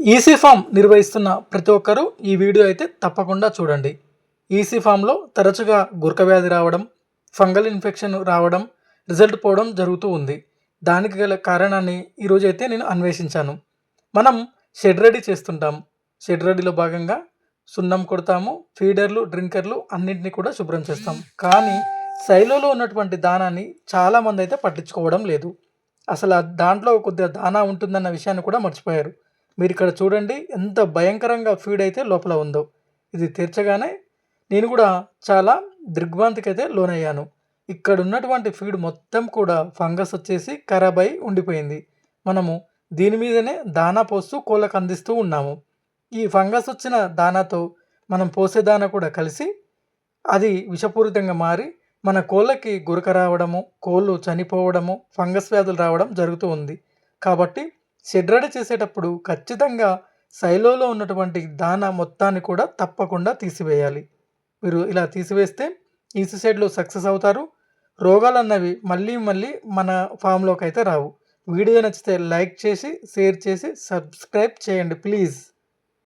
EC form నిర్వహిస్తున్న ప్రతి ఒక్కరూ ఈ వీడియో అయితే తప్పకుండా చూడండి. ఈసీ ఫామ్లో తరచుగా గురక వ్యాధి రావడం ఫంగల్ ఇన్ఫెక్షన్ రావడం రిజల్ట్ పోవడం జరుగుతూ ఉంది. దానికి గల కారణాన్ని ఈరోజు అయితే నేను అన్వేషించాను. మనం షెడ్ రెడీ చేస్తుంటాం. షెడ్ రెడీలో భాగంగా సున్నం కొడతాము ఫీడర్లు డ్రింకర్లు అన్నింటినీ కూడా శుభ్రం చేస్తాం. కానీ శైలోలో ఉన్నటువంటి దానాన్ని చాలామంది అయితే పట్టించుకోవడం లేదు. అసలు దాంట్లో కొద్దిగా దానా ఉంటుందన్న విషయాన్ని కూడా మర్చిపోయారు. మీరు ఇక్కడ చూడండి ఎంత భయంకరంగా ఫీడ్ అయితే లోపల ఉందో. ఇది తెరచగానే నేను కూడా చాలా దిగ్భ్రాంతికైతే లోనయ్యాను. ఇక్కడ ఉన్నటువంటి ఫీడ్ మొత్తం కూడా ఫంగస్ వచ్చేసి ఖరాబ్ అయి ఉండిపోయింది. మనము దీని మీదనే దానా పోస్తూ కోళ్ళకు అందిస్తూ ఉన్నాము. ఈ ఫంగస్ వచ్చిన దానాతో మనం పోసే దానా కూడా కలిసి అది విషపూరితంగా మారి మన కోళ్ళకి గురక రావడము కోళ్ళు చనిపోవడము ఫంగస్ వ్యాధులు రావడం జరుగుతూ ఉంది. కాబట్టి షెడ్ చేసేటప్పుడు ఖచ్చితంగా సైలోలో ఉన్నటువంటి దాన మొత్తాన్ని కూడా తప్పకుండా తీసివేయాలి. మీరు ఇలా తీసివేస్తే ఈసీ సైడ్లో సక్సెస్ అవుతారు. రోగాలు అన్నవి మళ్ళీ మళ్ళీ మన ఫామ్లోకి అయితే రావు. వీడియో నచ్చితే లైక్ చేసి షేర్ చేసి సబ్స్క్రైబ్ చేయండి ప్లీజ్.